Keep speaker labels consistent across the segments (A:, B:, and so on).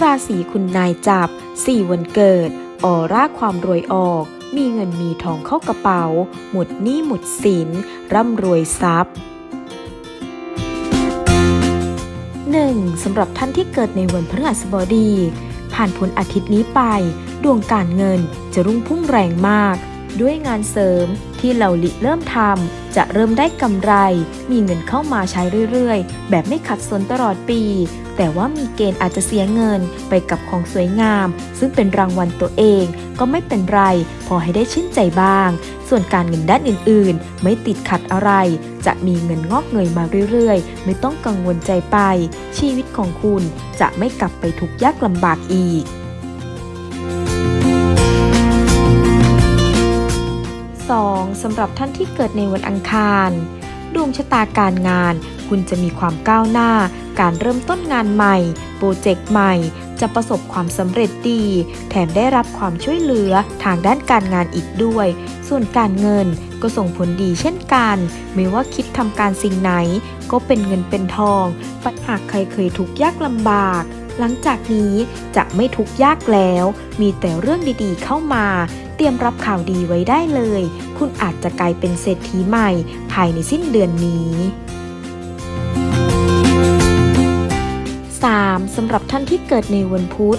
A: ราศีคุณนายจับ 4 วันเกิด ออร่าความรวยออก มีเงินมีทองเข้ากระเป๋า หมดหนี้หมดสิน ร่ำรวยทรัพย์ 1. สำหรับท่านที่เกิดในวันพฤหัสบดี ผ่านพ้นอาทิตย์นี้ไป ดวงการเงินจะรุ่งพุ่งแรงมาก ด้วยงานเสริมที่เราลิเริ่มทำ จะเริ่มได้กำไร มีเงินเข้ามาใช้เรื่อยๆ แบบไม่ขัดสนตลอดปี แต่ว่ามีเกณฑ์อาจจะเสียเงินไปกับของสวยงาม ซึ่งเป็นรางวัลตัวเอง ก็ไม่เป็นไร พอให้ได้ชื่นใจบ้าง ส่วนการเงินด้านอื่นๆ ไม่ติดขัดอะไร จะมีเงินงอกเงยมาเรื่อยๆ ไม่ต้องกังวลใจไป ชีวิตของคุณจะไม่กลับไปทุกข์ยากลำบากอีก สำหรับท่านที่เกิดในวันอังคาร ดวงชะตาการงาน คุณจะมีความก้าวหน้า การเริ่มต้นงานใหม่ โปรเจกต์ใหม่ จะประสบความสำเร็จดี แถมได้รับความช่วยเหลือทางด้านการงานอีกด้วย ส่วนการเงินก็ส่งผลดีเช่นกัน ไม่ว่าคิดทำการสิ่งไหน ก็เป็นเงินเป็นทอง ปัญหาใครเคยทุกข์ยากลำบาก หลังจากนี้จะไม่ทุกข์ยากแล้ว มีแต่เรื่องดีๆเข้ามา เตรียมรับข่าวดีไว้ได้เลย คุณอาจจะกลายเป็นเศรษฐีใหม่ ภายในสิ้นเดือนนี้ 3. สำหรับท่านที่เกิดในวันพุธ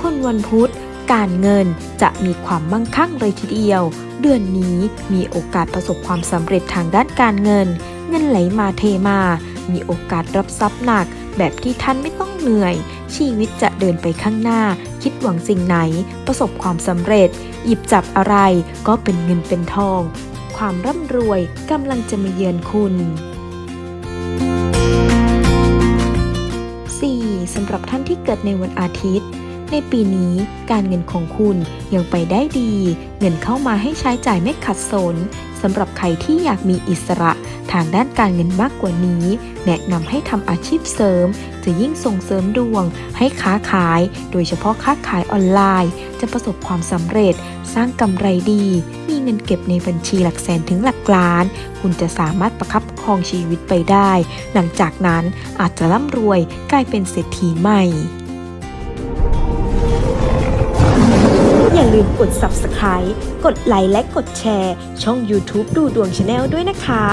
A: คนวันพุธการเงินจะมีความมั่งคั่งเลยทีเดียว เดือนนี้มีโอกาสประสบความสำเร็จทางด้านการเงิน เงินไหลมาเทมา มีโอกาสรับทรัพย์หนัก แบบที่ท่านไม่ต้องเหนื่อย ชีวิตจะเดินไปข้างหน้า คิดหวังสิ่งไหน ประสบความสำเร็จ หยิบจับอะไรก็เป็นเงินเป็นทอง ความร่ำรวยกำลังจะมาเยือนคุณ 4. สำหรับท่านที่เกิดในวันอาทิตย์ในปีนี้การเงินของคุณยังไปได้ดี เงินเข้ามาให้ใช้จ่ายไม่ขัดสนสำหรับใครที่อยากมีอิสระ ทางด้านการเงินมากกว่านี้ แนะนำให้ทำอาชีพเสริม จะยิ่งส่งเสริมดวง ให้ค้าขาย โดยเฉพาะค้าขายออนไลน์ จะประสบความสำเร็จ สร้างกำไรดี มีเงินเก็บในบัญชีหลักแสนถึงหลักล้าน คุณจะสามารถประคับประคองชีวิตไปได้ หลังจากนั้นอาจจะร่ำรวยกลายเป็นเศรษฐีใหม่อย่าลืมกด subscribe กดไลค์และกดแชร์ ช่อง YouTube ดูดวงชาแนลด้วยนะคะ